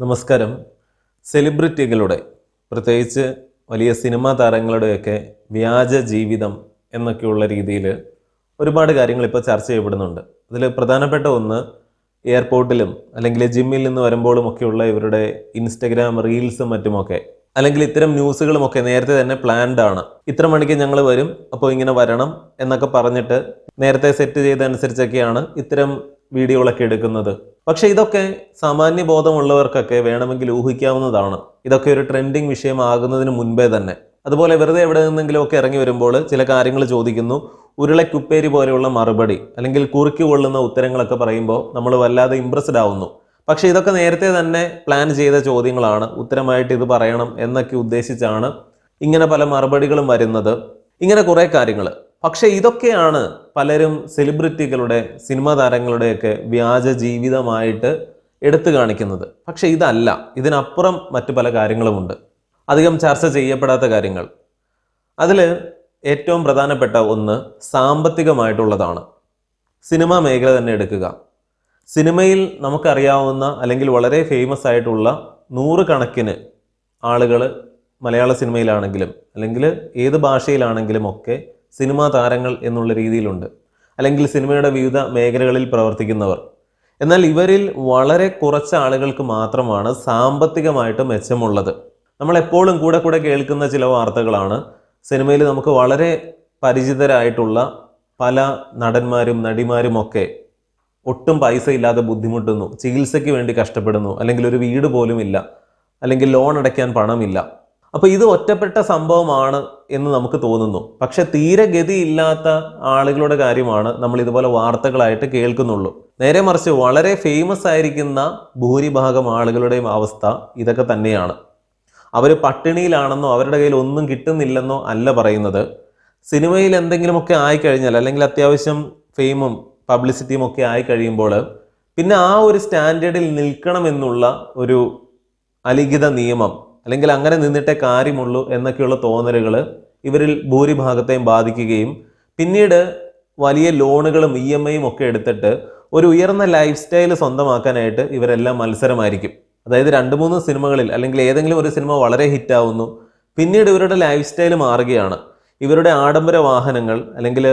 നമസ്കാരം. സെലിബ്രിറ്റികളുടെ പ്രത്യേകിച്ച് വലിയ സിനിമാ താരങ്ങളുടെയൊക്കെ വ്യാജ ജീവിതം എന്നൊക്കെയുള്ള രീതിയിൽ ഒരുപാട് കാര്യങ്ങൾ ഇപ്പോൾ ചർച്ച ചെയ്യപ്പെടുന്നുണ്ട്. അതിൽ പ്രധാനപ്പെട്ട ഒന്ന് എയർപോർട്ടിലും അല്ലെങ്കിൽ ജിമ്മിൽ നിന്ന് വരുമ്പോഴും ഒക്കെയുള്ള ഇവരുടെ ഇൻസ്റ്റഗ്രാം റീൽസും മറ്റുമൊക്കെ അല്ലെങ്കിൽ ഇത്തരം ന്യൂസുകളും ഒക്കെ നേരത്തെ തന്നെ പ്ലാൻഡ് ആണ്. ഇത്ര മണിക്ക് ഞങ്ങൾ വരും അപ്പോൾ ഇങ്ങനെ വരണം എന്നൊക്കെ പറഞ്ഞിട്ട് നേരത്തെ സെറ്റ് ചെയ്തനുസരിച്ചൊക്കെയാണ് ഇത്തരം വീഡിയോകളൊക്കെ എടുക്കുന്നത്. പക്ഷെ ഇതൊക്കെ സാമാന്യ ബോധമുള്ളവർക്കൊക്കെ വേണമെങ്കിൽ ഊഹിക്കാവുന്നതാണ്. ഇതൊക്കെ ഒരു ട്രെൻഡിങ് വിഷയമാകുന്നതിന് മുൻപേ തന്നെ. അതുപോലെ വെറുതെ എവിടെ നിന്നെങ്കിലും ഒക്കെ ഇറങ്ങി വരുമ്പോൾ ചില കാര്യങ്ങൾ ചോദിക്കുന്നു. ഉരുളക്കുപ്പേരി പോലെയുള്ള മറുപടി അല്ലെങ്കിൽ കുറുക്കി കൊള്ളുന്ന ഉത്തരങ്ങളൊക്കെ പറയുമ്പോൾ നമ്മൾ വല്ലാതെ ഇമ്പ്രസ്ഡ് ആവുന്നു. പക്ഷെ ഇതൊക്കെ നേരത്തെ തന്നെ പ്ലാൻ ചെയ്ത ചോദ്യങ്ങളാണ്. ഉത്തരമായിട്ട് ഇത് പറയണം എന്നൊക്കെ ഉദ്ദേശിച്ചാണ് ഇങ്ങനെ പല മറുപടികളും വരുന്നത്. ഇങ്ങനെ കുറേ കാര്യങ്ങൾ. പക്ഷെ ഇതൊക്കെയാണ് പലരും സെലിബ്രിറ്റികളുടെ സിനിമാ താരങ്ങളുടെയൊക്കെ വ്യാജ ജീവിതമായിട്ട് എടുത്തു കാണിക്കുന്നത്. പക്ഷെ ഇതല്ല. ഇതിനപ്പുറം മറ്റു പല കാര്യങ്ങളുമുണ്ട്. അധികം ചർച്ച ചെയ്യപ്പെടാത്ത കാര്യങ്ങൾ. അതിൽ ഏറ്റവും പ്രധാനപ്പെട്ട ഒന്ന് സാമ്പത്തികമായിട്ടുള്ളതാണ്. സിനിമാ മേഖല തന്നെ എടുക്കുക. സിനിമയിൽ നമുക്കറിയാവുന്ന അല്ലെങ്കിൽ വളരെ ഫേമസ് ആയിട്ടുള്ള നൂറുകണക്കിന് ആളുകൾ മലയാള സിനിമയിലാണെങ്കിലും അല്ലെങ്കിൽ ഏത് ഭാഷയിലാണെങ്കിലും ഒക്കെ സിനിമാ താരങ്ങൾ എന്നുള്ള രീതിയിലുണ്ട്. അല്ലെങ്കിൽ സിനിമയുടെ വിവിധ മേഖലകളിൽ പ്രവർത്തിക്കുന്നവർ. എന്നാൽ ഇവരിൽ വളരെ കുറച്ച് ആളുകൾക്ക് മാത്രമാണ് സാമ്പത്തികമായിട്ട് മെച്ചമുള്ളത്. നമ്മൾ എപ്പോഴും കൂടെ കൂടെ കേൾക്കുന്ന ചില വാർത്തകളാണ്. സിനിമയിൽ നമുക്ക് വളരെ പരിചിതരായിട്ടുള്ള പല നടന്മാരും നടിമാരും ഒക്കെ ഒട്ടും പൈസ ഇല്ലാതെ ബുദ്ധിമുട്ടുന്നു. ചികിത്സയ്ക്ക് വേണ്ടി കഷ്ടപ്പെടുന്നു. അല്ലെങ്കിൽ ഒരു വീട് പോലും ഇല്ല അല്ലെങ്കിൽ ലോൺ അടയ്ക്കാൻ പണമില്ല. അപ്പോൾ ഇത് ഒറ്റപ്പെട്ട സംഭവമാണ് എന്ന് നമുക്ക് തോന്നുന്നു. പക്ഷെ തീരെ ഗതിയില്ലാത്ത ആളുകളുടെ കാര്യമാണ് നമ്മൾ ഇതുപോലെ വാർത്തകളായിട്ട് കേൾക്കുന്നുള്ളൂ. നേരെ മറിച്ച് വളരെ ഫേമസ് ആയിരിക്കുന്ന ഭൂരിഭാഗം ആളുകളുടെയും അവസ്ഥ ഇതൊക്കെ തന്നെയാണ്. അവർ പട്ടിണിയിലാണെന്നോ അവരുടെ കയ്യിൽ ഒന്നും കിട്ടുന്നില്ലെന്നോ അല്ല പറയുന്നത്. സിനിമയിൽ എന്തെങ്കിലുമൊക്കെ ആയിക്കഴിഞ്ഞാൽ അല്ലെങ്കിൽ അത്യാവശ്യം ഫെയിമും പബ്ലിസിറ്റിയും ഒക്കെ ആയി കഴിയുമ്പോൾ പിന്നെ ആ ഒരു സ്റ്റാൻഡേർഡിൽ നിൽക്കണമെന്നുള്ള ഒരു അലിഖിത നിയമം അല്ലെങ്കിൽ അങ്ങനെ നിന്നിട്ടേ കാര്യമുള്ളൂ എന്നൊക്കെയുള്ള തോന്നലുകൾ ഇവരിൽ ഭൂരിഭാഗത്തെയും ബാധിക്കുകയും പിന്നീട് വലിയ ലോണുകളും ഇ എം ഐയും ഒക്കെ എടുത്തിട്ട് ഒരു ഉയർന്ന ലൈഫ് സ്റ്റൈൽ സ്വന്തമാക്കാനായിട്ട് ഇവരെല്ലാം മത്സരമായിരിക്കും. അതായത് രണ്ട് മൂന്ന് സിനിമകളിൽ അല്ലെങ്കിൽ ഏതെങ്കിലും ഒരു സിനിമ വളരെ ഹിറ്റാവുന്നു പിന്നീട് ഇവരുടെ ലൈഫ് സ്റ്റൈൽ മാറുകയാണ്. ഇവരുടെ ആഡംബര വാഹനങ്ങൾ അല്ലെങ്കിൽ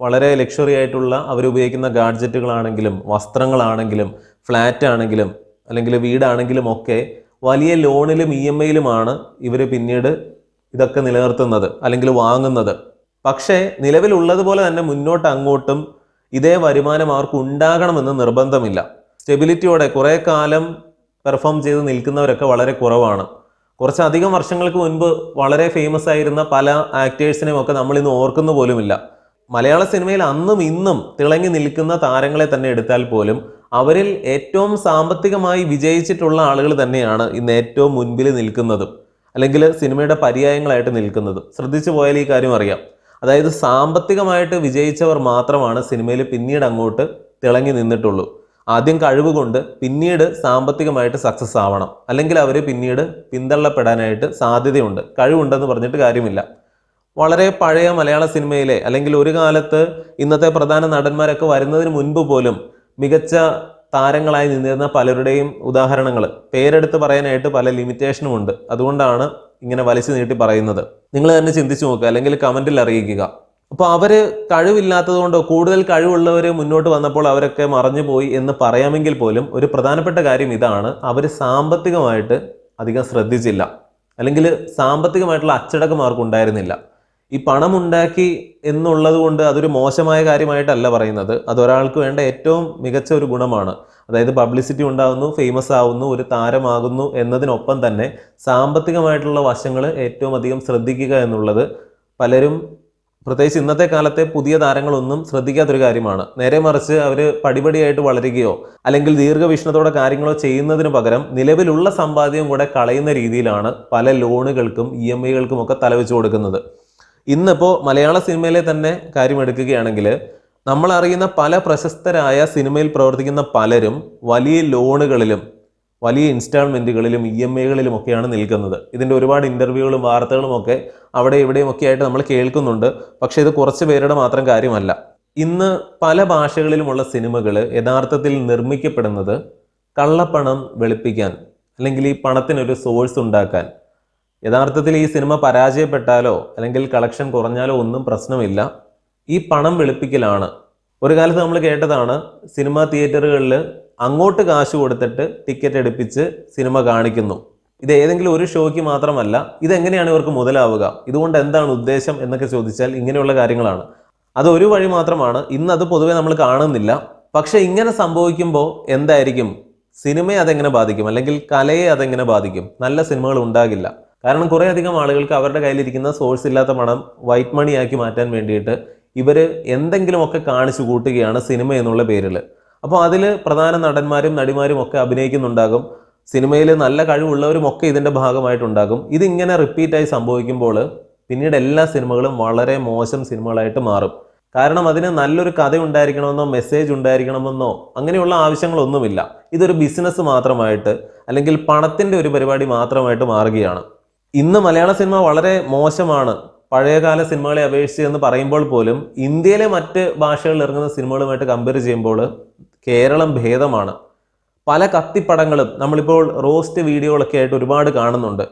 വളരെ ലക്ഷറി ആയിട്ടുള്ള അവരുപയോഗിക്കുന്ന ഗാഡ്ജറ്റുകളാണെങ്കിലും വസ്ത്രങ്ങളാണെങ്കിലും ഫ്ലാറ്റ് ആണെങ്കിലും അല്ലെങ്കിൽ വീടാണെങ്കിലും ഒക്കെ വലിയ ലോണിലും ഇ എം ഐയിലുമാണ് ഇവർ പിന്നീട് ഇതൊക്കെ നിലനിർത്തുന്നത് അല്ലെങ്കിൽ വാങ്ങുന്നത്. പക്ഷേ നിലവിലുള്ളതുപോലെ തന്നെ മുന്നോട്ട് അങ്ങോട്ടും ഇതേ വരുമാനം അവർക്ക് ഉണ്ടാകണമെന്ന് നിർബന്ധമില്ല. സ്റ്റെബിലിറ്റിയോടെ കുറേ കാലം പെർഫോം ചെയ്ത് നിൽക്കുന്നവരൊക്കെ വളരെ കുറവാണ്. കുറച്ചധികം വർഷങ്ങൾക്ക് മുൻപ് വളരെ ഫേമസ് ആയിരുന്ന പല ആക്ടേഴ്സിനെയും ഒക്കെ നമ്മൾ ഇന്ന് ഓർക്കുന്ന പോലുമില്ല. മലയാള സിനിമയിൽ അന്നും ഇന്നും തിളങ്ങി നിൽക്കുന്ന താരങ്ങളെ തന്നെ എടുത്താൽ പോലും അവരിൽ ഏറ്റവും സാമ്പത്തികമായി വിജയിച്ചിട്ടുള്ള ആളുകൾ തന്നെയാണ് ഇന്ന് ഏറ്റവും മുൻപിൽ നിൽക്കുന്നതും അല്ലെങ്കിൽ സിനിമയുടെ പര്യായങ്ങളായിട്ട് നിൽക്കുന്നതും. ശ്രദ്ധിച്ചു പോയാൽ ഈ കാര്യം അറിയാം. അതായത് സാമ്പത്തികമായിട്ട് വിജയിച്ചവർ മാത്രമാണ് സിനിമയിൽ പിന്നീട് അങ്ങോട്ട് തിളങ്ങി നിന്നിട്ടുള്ളൂ. ആദ്യം കഴിവ് കൊണ്ട് പിന്നീട് സാമ്പത്തികമായിട്ട് സക്സസ് ആവണം. അല്ലെങ്കിൽ അവർ പിന്നീട് പിന്തള്ളപ്പെടാനായിട്ട് സാധ്യതയുണ്ട്. കഴിവുണ്ടെന്ന് പറഞ്ഞിട്ട് കാര്യമില്ല. വളരെ പഴയ മലയാള സിനിമയിലെ അല്ലെങ്കിൽ ഒരു കാലത്ത് ഇന്നത്തെ പ്രധാന നടന്മാരൊക്കെ വരുന്നതിന് മുൻപ് പോലും മികച്ച താരങ്ങളായി നിന്നിരുന്ന പലരുടെയും ഉദാഹരണങ്ങൾ. പേരെടുത്ത് പറയാനായിട്ട് പല ലിമിറ്റേഷനും ഉണ്ട്. അതുകൊണ്ടാണ് ഇങ്ങനെ വലിച്ചു നീട്ടി പറയുന്നത്. നിങ്ങൾ തന്നെ ചിന്തിച്ചു നോക്കുക അല്ലെങ്കിൽ കമന്റിൽ അറിയിക്കുക. അപ്പോൾ അവർ കഴിവില്ലാത്തത് കൊണ്ടോ കൂടുതൽ കഴിവുള്ളവർ മുന്നോട്ട് വന്നപ്പോൾ അവരൊക്കെ മറഞ്ഞു പോയി എന്ന് പറയാമെങ്കിൽ പോലും ഒരു പ്രധാനപ്പെട്ട കാര്യം ഇതാണ്. അവർ സാമ്പത്തികമായിട്ട് അധികം ശ്രദ്ധിച്ചില്ല. അല്ലെങ്കിൽ സാമ്പത്തികമായിട്ടുള്ള അച്ചടക്കം അവർക്ക് ഉണ്ടായിരുന്നില്ല ഈ പണം ഉണ്ടാക്കി എന്നുള്ളത് കൊണ്ട് അതൊരു മോശമായ കാര്യമായിട്ടല്ല പറയുന്നത്. അതൊരാൾക്ക് വേണ്ട ഏറ്റവും മികച്ച ഒരു ഗുണമാണ്. അതായത് പബ്ലിസിറ്റി ഉണ്ടാകുന്നു ഫേമസ് ആവുന്നു ഒരു താരമാകുന്നു എന്നതിനൊപ്പം തന്നെ സാമ്പത്തികമായിട്ടുള്ള വശങ്ങൾ ഏറ്റവും അധികം ശ്രദ്ധിക്കുക എന്നുള്ളത് പലരും പ്രത്യേകിച്ച് ഇന്നത്തെ കാലത്തെ പുതിയ താരങ്ങളൊന്നും ശ്രദ്ധിക്കാത്തൊരു കാര്യമാണ്. നേരെ മറിച്ച് അവർ പടിപടിയായിട്ട് വളരുകയോ അല്ലെങ്കിൽ ദീർഘവീക്ഷണത്തോടെ കാര്യങ്ങളോ ചെയ്യുന്നതിന് പകരം നിലവിലുള്ള സമ്പാദ്യം കൂടെ കളയുന്ന രീതിയിലാണ് പല ലോണുകൾക്കും ഇ എം ഐകൾക്കും ഒക്കെ തലവെച്ച് കൊടുക്കുന്നത്. ഇന്നിപ്പോൾ മലയാള സിനിമയിലെ തന്നെ കാര്യമെടുക്കുകയാണെങ്കിൽ നമ്മൾ അറിയുന്ന പല പ്രശസ്തരായ സിനിമയിൽ പ്രവർത്തിക്കുന്ന പലരും വലിയ ലോണുകളിലും വലിയ ഇൻസ്റ്റാൾമെന്റുകളിലും ഇ എം ഐകളിലും ഒക്കെയാണ് നിൽക്കുന്നത്. ഇതിന്റെ ഒരുപാട് ഇന്റർവ്യൂകളും വാർത്തകളും ഒക്കെ അവിടെ ഇവിടെയും ഒക്കെ ആയിട്ട് നമ്മൾ കേൾക്കുന്നുണ്ട്. പക്ഷേ ഇത് കുറച്ച് പേരുടെ മാത്രം കാര്യമല്ല. ഇന്ന് പല ഭാഷകളിലുമുള്ള സിനിമകൾ യഥാർത്ഥത്തിൽ നിർമ്മിക്കപ്പെടുന്നത് കള്ളപ്പണം വെളുപ്പിക്കാൻ അല്ലെങ്കിൽ ഈ പണത്തിനൊരു സോഴ്സ് ഉണ്ടാക്കാൻ യഥാർത്ഥത്തിൽ ഈ സിനിമ പരാജയപ്പെട്ടാലോ അല്ലെങ്കിൽ കളക്ഷൻ കുറഞ്ഞാലോ ഒന്നും പ്രശ്നമില്ല. ഈ പണം വെളുപ്പിക്കലാണ്. ഒരു കാലത്ത് നമ്മൾ കേട്ടതാണ് സിനിമാ തിയേറ്ററുകളിൽ അങ്ങോട്ട് കാശ് കൊടുത്തിട്ട് ടിക്കറ്റ് എടുപ്പിച്ച് സിനിമ കാണിക്കുന്നു. ഇത് ഏതെങ്കിലും ഒരു ഷോയ്ക്ക് മാത്രമല്ല ഇതെങ്ങനെയാണ് ഇവർക്ക് മുതലാവുക? ഇതുകൊണ്ട് എന്താണ് ഉദ്ദേശം എന്നൊക്കെ ചോദിച്ചാൽ ഇങ്ങനെയുള്ള കാര്യങ്ങളാണ്. അത് ഒരു വഴി മാത്രമാണ്. ഇന്ന് അത് പൊതുവെ നമ്മൾ കാണുന്നില്ല. പക്ഷെ ഇങ്ങനെ സംഭവിക്കുമ്പോൾ എന്തായിരിക്കും? സിനിമയെ അതെങ്ങനെ ബാധിക്കും? അല്ലെങ്കിൽ കലയെ അതെങ്ങനെ ബാധിക്കും? നല്ല സിനിമകൾ ഉണ്ടാകില്ല. കാരണം കുറേ അധികം ആളുകൾക്ക് അവരുടെ കയ്യിലിരിക്കുന്ന സോഴ്സ് ഇല്ലാത്ത പണം വൈറ്റ് മണി ആക്കി മാറ്റാൻ വേണ്ടിയിട്ട് ഇവർ എന്തെങ്കിലുമൊക്കെ കാണിച്ചു കൂട്ടുകയാണ് സിനിമ എന്നുള്ള പേരിൽ അപ്പോൾ അതിൽ പ്രധാന നടന്മാരും നടിമാരും ഒക്കെ അഭിനയിക്കുന്നുണ്ടാകും. സിനിമയിൽ നല്ല കഴിവുള്ളവരും ഒക്കെ ഇതിന്റെ ഭാഗമായിട്ടുണ്ടാകും. ഇതിങ്ങനെ റിപ്പീറ്റായി സംഭവിക്കുമ്പോൾ പിന്നീട് എല്ലാ സിനിമകളും വളരെ മോശം സിനിമകളായിട്ട് മാറും. കാരണം അതിന് നല്ലൊരു കഥ ഉണ്ടായിരിക്കണമെന്നോ മെസ്സേജ് ഉണ്ടായിരിക്കണമെന്നോ അങ്ങനെയുള്ള ആവശ്യങ്ങളൊന്നുമില്ല. ഇതൊരു ബിസിനസ് മാത്രമായിട്ട് അല്ലെങ്കിൽ പണത്തിന്റെ ഒരു പരിപാടി മാത്രമായിട്ട് മാറുകയാണ്. ഇന്ന് മലയാള സിനിമ വളരെ മോശമാണ്. പഴയകാല സിനിമകളെ അപേക്ഷിച്ച് എന്ന് പറയുമ്പോൾ പോലും ഇന്ത്യയിലെ മറ്റ് ഭാഷകളിൽ ഇറങ്ങുന്ന സിനിമകളുമായിട്ട് കമ്പയർ ചെയ്യുമ്പോൾ കേരളം ഭേദമാണ്. പല കത്തിപ്പടങ്ങളും നമ്മളിപ്പോൾ റോസ്റ്റ് വീഡിയോകളൊക്കെ ആയിട്ട് ഒരുപാട് കാണുന്നുണ്ട്.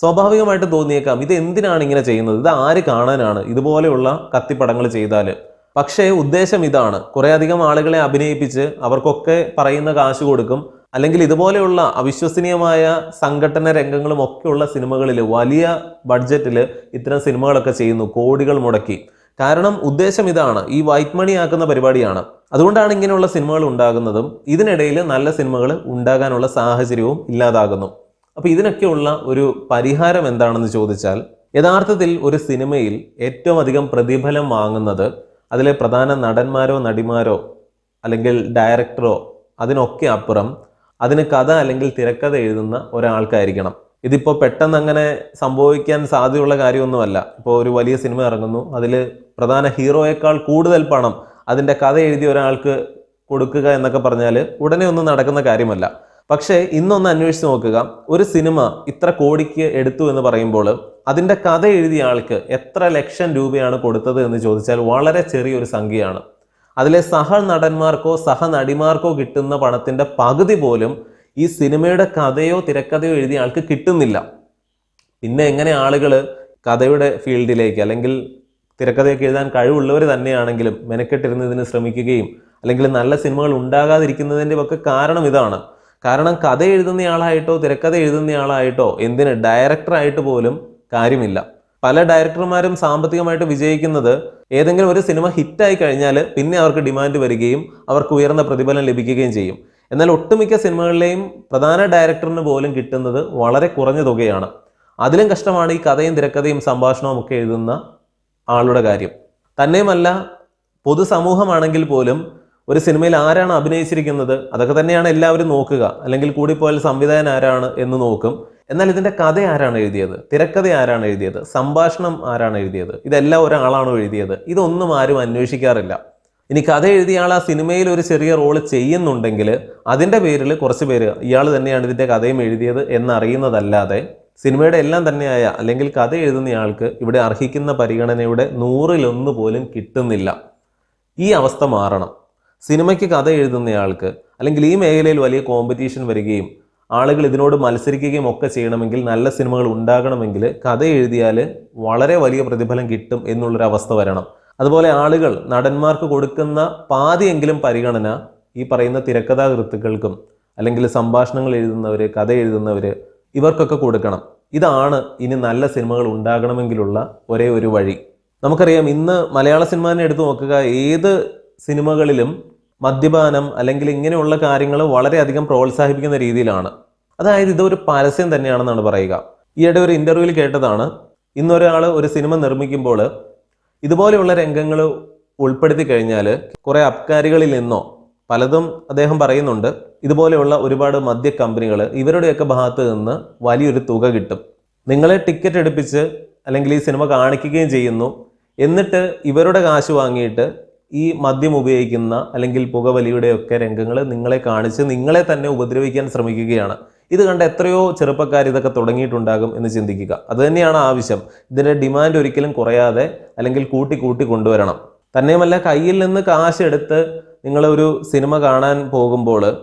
സ്വാഭാവികമായിട്ട് തോന്നിയേക്കാം ഇത് എന്തിനാണ് ഇങ്ങനെ ചെയ്യുന്നത്? ഇത് ആര് കാണാനാണ് ഇതുപോലെയുള്ള കത്തിപ്പടങ്ങൾ ചെയ്താൽ പക്ഷേ ഉദ്ദേശം ഇതാണ്. കുറേയധികം ആളുകളെ അഭിനയിപ്പിച്ച് അവർക്കൊക്കെ പറയുന്ന കാശ് കൊടുക്കും അല്ലെങ്കിൽ ഇതുപോലെയുള്ള അവിശ്വസനീയമായ സംഘടന രംഗങ്ങളും ഒക്കെയുള്ള സിനിമകളിൽ വലിയ ബഡ്ജറ്റിൽ ഇത്തരം സിനിമകളൊക്കെ ചെയ്യുന്നു കോടികൾ മുടക്കി. കാരണം ഉദ്ദേശം ഇതാണ് ഈ വൈറ്റ് മണി ആക്കുന്ന പരിപാടിയാണ്. അതുകൊണ്ടാണ് ഇങ്ങനെയുള്ള സിനിമകൾ ഉണ്ടാകുന്നതും ഇതിനിടയിൽ നല്ല സിനിമകൾ ഉണ്ടാകാനുള്ള സാഹചര്യവും ഇല്ലാതാകുന്നു. അപ്പോൾ ഇതിനൊക്കെയുള്ള ഒരു പരിഹാരം എന്താണെന്ന് ചോദിച്ചാൽ യഥാർത്ഥത്തിൽ ഒരു സിനിമയിൽ ഏറ്റവും അധികം പ്രതിഫലം വാങ്ങുന്നത് അതിലെ പ്രധാന നടന്മാരോ നടിമാരോ അല്ലെങ്കിൽ ഡയറക്ടറോ അതിനൊക്കെ അപ്പുറം അതിന് കഥ അല്ലെങ്കിൽ തിരക്കഥ എഴുതുന്ന ഒരാൾക്കായിരിക്കണം. ഇതിപ്പോൾ പെട്ടെന്ന് അങ്ങനെ സംഭവിക്കാൻ സാധ്യതയുള്ള കാര്യമൊന്നുമല്ല. ഇപ്പോൾ ഒരു വലിയ സിനിമ ഇറങ്ങുന്നു. അതിൽ പ്രധാന ഹീറോയേക്കാൾ കൂടുതൽ പണം അതിന്റെ കഥ എഴുതിയ ഒരാൾക്ക് കൊടുക്കുക എന്നൊക്കെ പറഞ്ഞാൽ ഉടനെ ഒന്നും നടക്കുന്ന കാര്യമല്ല. പക്ഷേ ഇന്നൊന്ന് അന്വേഷിച്ച് നോക്കുക. ഒരു സിനിമ ഇത്ര കോടിക്ക് എടുത്തു എന്ന് പറയുമ്പോൾ അതിന്റെ കഥ എഴുതിയ ആൾക്ക് എത്ര ലക്ഷം രൂപയാണ് കൊടുത്തത് എന്ന് ചോദിച്ചാൽ വളരെ ചെറിയൊരു സംഖ്യയാണ്. അതിലെ സഹ നടന്മാർക്കോ സഹ നടിമാർക്കോ കിട്ടുന്ന പണത്തിന്റെ പകുതി പോലും ഈ സിനിമയുടെ കഥയോ തിരക്കഥയോ എഴുതിയ ആൾക്ക് കിട്ടുന്നില്ല. പിന്നെ എങ്ങനെ ആളുകൾ കഥയുടെ ഫീൽഡിലേക്ക് അല്ലെങ്കിൽ തിരക്കഥയൊക്കെ എഴുതാൻ കഴിവുള്ളവർ തന്നെയാണെങ്കിലും മെനക്കെട്ടിരുന്നതിന് ശ്രമിക്കുകയും അല്ലെങ്കിൽ നല്ല സിനിമകൾ ഉണ്ടാകാതിരിക്കുന്നതിന്റെ ഒക്കെ കാരണം ഇതാണ്. കാരണം കഥ എഴുതുന്നയാളായിട്ടോ തിരക്കഥ എഴുതുന്നയാളായിട്ടോ എന്തിന് ഡയറക്ടറായിട്ട് പോലും കാര്യമില്ല. പല ഡയറക്ടർമാരും സാമ്പത്തികമായിട്ട് വിജയിക്കുന്നത് ഏതെങ്കിലും ഒരു സിനിമ ഹിറ്റായി കഴിഞ്ഞാൽ പിന്നെ അവർക്ക് ഡിമാൻഡ് വരികയും അവർക്ക് ഉയർന്ന പ്രതിഫലം ലഭിക്കുകയും ചെയ്യും. എന്നാൽ ഒട്ടുമിക്ക സിനിമകളിലെയും പ്രധാന ഡയറക്ടറിന് പോലും കിട്ടുന്നത് വളരെ കുറഞ്ഞ തുകയാണ്. അതിലും കഷ്ടമാണ് ഈ കഥയും തിരക്കഥയും സംഭാഷണവും ഒക്കെ എഴുതുന്ന ആളുടെ കാര്യം. തന്നെയുമല്ല പൊതുസമൂഹമാണെങ്കിൽ പോലും ഒരു സിനിമയിൽ ആരാണ് അഭിനയിച്ചിരിക്കുന്നത്? അതൊക്കെ തന്നെയാണ് എല്ലാവരും നോക്കുക. അല്ലെങ്കിൽ കൂടിപ്പോയാൽ സംവിധായകൻ ആരാണ് എന്ന് നോക്കും. എന്നാൽ ഇതിന്റെ കഥ ആരാണ് എഴുതിയത്? തിരക്കഥ ആരാണ് എഴുതിയത്? സംഭാഷണം ആരാണ് എഴുതിയത്? ഇതെല്ലാം ഒരാളാണോ എഴുതിയത്? ഇതൊന്നും ആരും അന്വേഷിക്കാറില്ല. ഇനി കഥ എഴുതിയ ആൾ ആ സിനിമയിൽ ഒരു ചെറിയ റോൾ ചെയ്യുന്നുണ്ടെങ്കിൽ അതിന്റെ പേരിൽ കുറച്ച് പേര് ഇയാൾ തന്നെയാണ് ഇതിന്റെ കഥയും എഴുതിയത് എന്നറിയുന്നതല്ലാതെ സിനിമയുടെ എല്ലാം തന്നെയായ അല്ലെങ്കിൽ കഥ എഴുതുന്നയാൾക്ക് ഇവിടെ അർഹിക്കുന്ന പരിഗണനയുടെ നൂറിലൊന്ന് പോലും കിട്ടുന്നില്ല. ഈ അവസ്ഥ മാറണം. സിനിമയ്ക്ക് കഥ എഴുതുന്നയാൾക്ക് അല്ലെങ്കിൽ ഈ മേഖലയിൽ വലിയ കോമ്പറ്റീഷൻ വരികയും ആളുകൾ ഇതിനോട് മത്സരിക്കുകയും ഒക്കെ ചെയ്യണമെങ്കിൽ നല്ല സിനിമകൾ ഉണ്ടാകണമെങ്കിൽ കഥ എഴുതിയാൽ വളരെ വലിയ പ്രതിഫലം കിട്ടും എന്നുള്ളൊരു അവസ്ഥ വരണം. അതുപോലെ ആളുകൾ നടന്മാർക്ക് കൊടുക്കുന്ന പാതിയെങ്കിലും പരിഗണന ഈ പറയുന്ന തിരക്കഥാകൃത്തുക്കൾക്കും അല്ലെങ്കിൽ സംഭാഷണങ്ങൾ എഴുതുന്നവർ കഥ എഴുതുന്നവർ ഇവർക്കൊക്കെ കൊടുക്കണം. ഇതാണ് ഇനി നല്ല സിനിമകൾ ഉണ്ടാകണമെങ്കിലുള്ള ഒരേ ഒരു വഴി. നമുക്കറിയാം ഇന്ന് മലയാള സിനിമാനെ എടുത്തു നോക്കുക ഏത് സിനിമകളിലും മദ്യപാനം അല്ലെങ്കിൽ ഇങ്ങനെയുള്ള കാര്യങ്ങൾ വളരെയധികം പ്രോത്സാഹിപ്പിക്കുന്ന രീതിയിലാണ്. അതായത് ഇതൊരു പരസ്യം തന്നെയാണെന്നാണ് പറയുക. ഈയിടെ ഒരു ഇന്റർവ്യൂവിൽ കേട്ടതാണ് ഇന്നൊരാൾ ഒരു സിനിമ നിർമ്മിക്കുമ്പോൾ ഇതുപോലെയുള്ള രംഗങ്ങൾ ഉൾപ്പെടുത്തി കഴിഞ്ഞാൽ കുറെ അബ്കാരികളിൽ നിന്നോ പലതും അദ്ദേഹം പറയുന്നുണ്ട് ഇതുപോലെയുള്ള ഒരുപാട് മദ്യ കമ്പനികൾ ഇവരുടെയൊക്കെ ഭാഗത്ത് നിന്ന് വലിയൊരു തുക കിട്ടും. നിങ്ങളെ ടിക്കറ്റ് എടുപ്പിച്ച് അല്ലെങ്കിൽ ഈ സിനിമ കാണിക്കുകയും ചെയ്യുന്നു എന്നിട്ട് ഇവരുടെ കാശ് വാങ്ങിയിട്ട് ഈ മദ്യം ഉപയോഗിക്കുന്ന അല്ലെങ്കിൽ പുകവലിയുടെയൊക്കെ രംഗങ്ങൾ നിങ്ങളെ കാണിച്ച് നിങ്ങളെ തന്നെ ഉപദ്രവിക്കാൻ ശ്രമിക്കുകയാണ്. ഇത് കണ്ട് എത്രയോ ചെറുപ്പക്കാർ ഇതൊക്കെ തുടങ്ങിയിട്ടുണ്ടാകും എന്ന് ചിന്തിക്കുക. അതുതന്നെയാണ് ആവശ്യം. ഇതിന്റെ ഡിമാൻഡ് ഒരിക്കലും കുറയാതെ അല്ലെങ്കിൽ കൂട്ടി കൂട്ടി കൊണ്ടുവരണം. തന്നെയുമല്ല കയ്യിൽ നിന്ന് കാശ് എടുത്ത് നിങ്ങൾ ഒരു സിനിമ കാണാൻ പോകുമ്പോൾ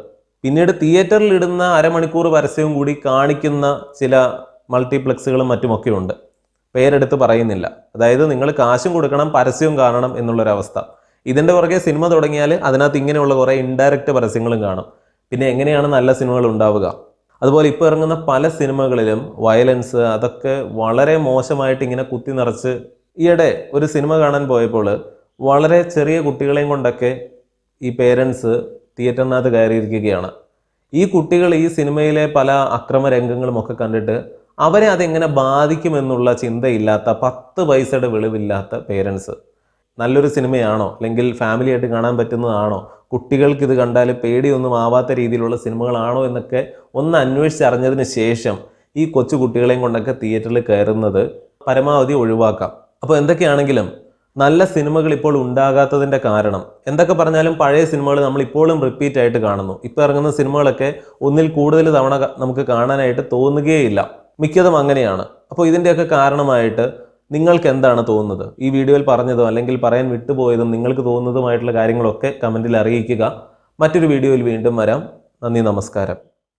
പിന്നീട് തിയേറ്ററിൽ ഇടുന്ന അരമണിക്കൂർ പരസ്യവും കൂടി കാണിക്കുന്ന ചില മൾട്ടിപ്ലക്സുകളും മറ്റുമൊക്കെ ഉണ്ട് പേരെടുത്ത് പറയുന്നില്ല. അതായത് നിങ്ങൾ കാശും കൊടുക്കണം പരസ്യവും കാണണം എന്നുള്ളൊരവസ്ഥ. ഇതിന്റെ പുറകെ സിനിമ തുടങ്ങിയാൽ അതിനകത്ത് ഇങ്ങനെയുള്ള കുറേ ഇൻഡയറക്റ്റ് പരസ്യങ്ങളും കാണും. പിന്നെ എങ്ങനെയാണ് നല്ല സിനിമകൾ ഉണ്ടാവുക? അതുപോലെ ഇപ്പോൾ ഇറങ്ങുന്ന പല സിനിമകളിലും വയലൻസ് അതൊക്കെ വളരെ മോശമായിട്ട് ഇങ്ങനെ കുത്തി നിറച്ച് ഈയിടെ ഒരു സിനിമ കാണാൻ പോയപ്പോൾ വളരെ ചെറിയ കുട്ടികളെയും കൊണ്ടൊക്കെ ഈ പേരൻസ് തിയേറ്ററിനകത്ത് കയറിയിരിക്കുകയാണ്. ഈ കുട്ടികൾ ഈ സിനിമയിലെ പല അക്രമ രംഗങ്ങളും ഒക്കെ കണ്ടിട്ട് അവരെ അതെങ്ങനെ ബാധിക്കുമെന്നുള്ള ചിന്തയില്ലാത്ത പത്ത് പൈസയുടെ വെളിവില്ലാത്ത പേരൻസ് നല്ലൊരു സിനിമയാണോ? അല്ലെങ്കിൽ ഫാമിലിയായിട്ട് കാണാൻ പറ്റുന്നതാണോ? കുട്ടികൾക്ക് ഇത് കണ്ടാൽ പേടിയൊന്നും ആവാത്ത രീതിയിലുള്ള സിനിമകളാണോ എന്നൊക്കെ ഒന്ന് അന്വേഷിച്ചറിഞ്ഞതിന് ശേഷം ഈ കൊച്ചു കുട്ടികളെയും കൊണ്ടൊക്കെ തിയേറ്ററിൽ കയറുന്നത് പരമാവധി ഒഴിവാക്കാം. അപ്പോൾ എന്തൊക്കെയാണെങ്കിലും നല്ല സിനിമകൾ ഇപ്പോൾ ഉണ്ടാകാത്തതിന്റെ കാരണം. എന്തൊക്കെ പറഞ്ഞാലും പഴയ സിനിമകൾ നമ്മൾ ഇപ്പോഴും റിപ്പീറ്റ് ആയിട്ട് കാണുന്നു. ഇപ്പോൾ ഇറങ്ങുന്ന സിനിമകളൊക്കെ ഒന്നിൽ കൂടുതൽ തവണ നമുക്ക് കാണാനായിട്ട് തോന്നുകയില്ല. മിക്കതും അങ്ങനെയാണ്. അപ്പോൾ ഇതിന്റെയൊക്കെ കാരണമായിട്ട് നിങ്ങൾക്ക് എന്താണ് തോന്നുന്നത്? ഈ വീഡിയോയിൽ പറഞ്ഞതോ അല്ലെങ്കിൽ പറയാൻ വിട്ടുപോയതും നിങ്ങൾക്ക് തോന്നുന്നതുമായിട്ടുള്ള കാര്യങ്ങളൊക്കെ കമന്റിൽ അറിയിക്കുക. മറ്റൊരു വീഡിയോയിൽ വീണ്ടും വരാം. നന്ദി നമസ്കാരം.